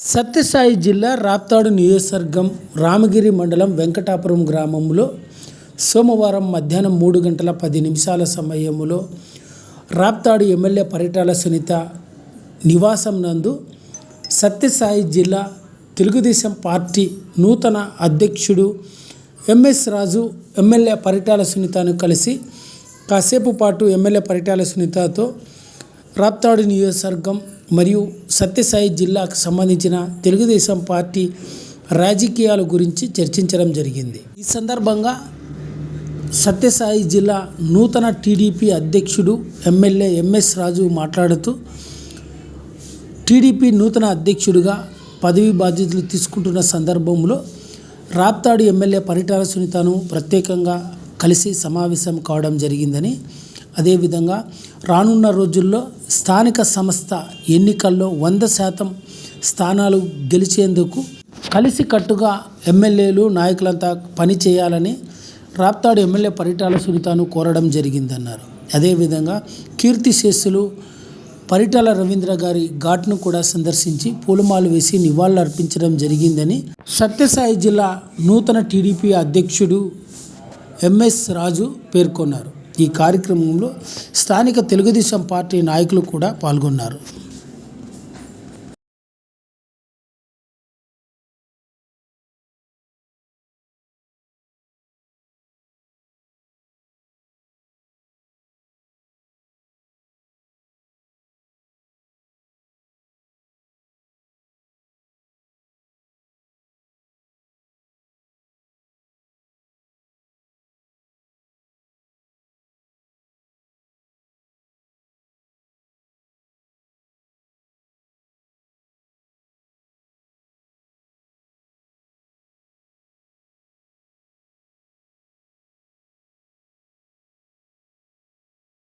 సత్యసాయి జిల్లా రాప్తాడు నియోజకవర్గం రామగిరి మండలం వెంకటాపురం గ్రామంలో సోమవారం మధ్యాహ్నం మూడు గంటల పది నిమిషాల సమయంలో రాప్తాడు ఎమ్మెల్యే పరిటాల సునీత నివాసం నందు సత్యసాయి జిల్లా తెలుగుదేశం పార్టీ నూతన అధ్యక్షుడు ఎంఎస్ రాజు ఎమ్మెల్యే పరిటాల సునీతను కలిసి కాసేపు పాటు ఎమ్మెల్యే పరిటాల సునీతతో రాప్తాడు నియోజకవర్గం మరియు సత్యసాయి జిల్లాకు సంబంధించిన తెలుగుదేశం పార్టీ రాజకీయాల గురించి చర్చించడం జరిగింది. ఈ సందర్భంగా సత్యసాయి జిల్లా నూతన టీడీపీ అధ్యక్షుడు ఎమ్మెల్యే ఎంఎస్ రాజు మాట్లాడుతూ టీడీపీ నూతన అధ్యక్షుడిగా పదవి బాధ్యతలు తీసుకుంటున్న సందర్భంలో రాప్తాడు ఎమ్మెల్యే పరిటాల సునీతను ప్రత్యేకంగా కలిసి సమావేశం కావడం జరిగిందని అదేవిధంగా రానున్న రోజుల్లో స్థానిక సంస్థ ఎన్నికల్లో వంద శాతం స్థానాలు గెలిచేందుకు కలిసికట్టుగా ఎమ్మెల్యేలు నాయకులంతా పని చేయాలని రాప్తాడు ఎమ్మెల్యే పరిటాల సునీతను కోరడం జరిగిందన్నారు. అదేవిధంగా కీర్తిశేషులు పరిటాల రవీంద్ర గారి ఘాట్ను కూడా సందర్శించి పూలమాలు వేసి నివాళులు అర్పించడం జరిగిందని సత్యసాయి జిల్లా నూతన టీడీపీ అధ్యక్షుడు ఎంఎస్ రాజు పేర్కొన్నారు. ఈ కార్యక్రమంలో స్థానిక తెలుగుదేశం పార్టీ నాయకులు కూడా పాల్గొన్నారు.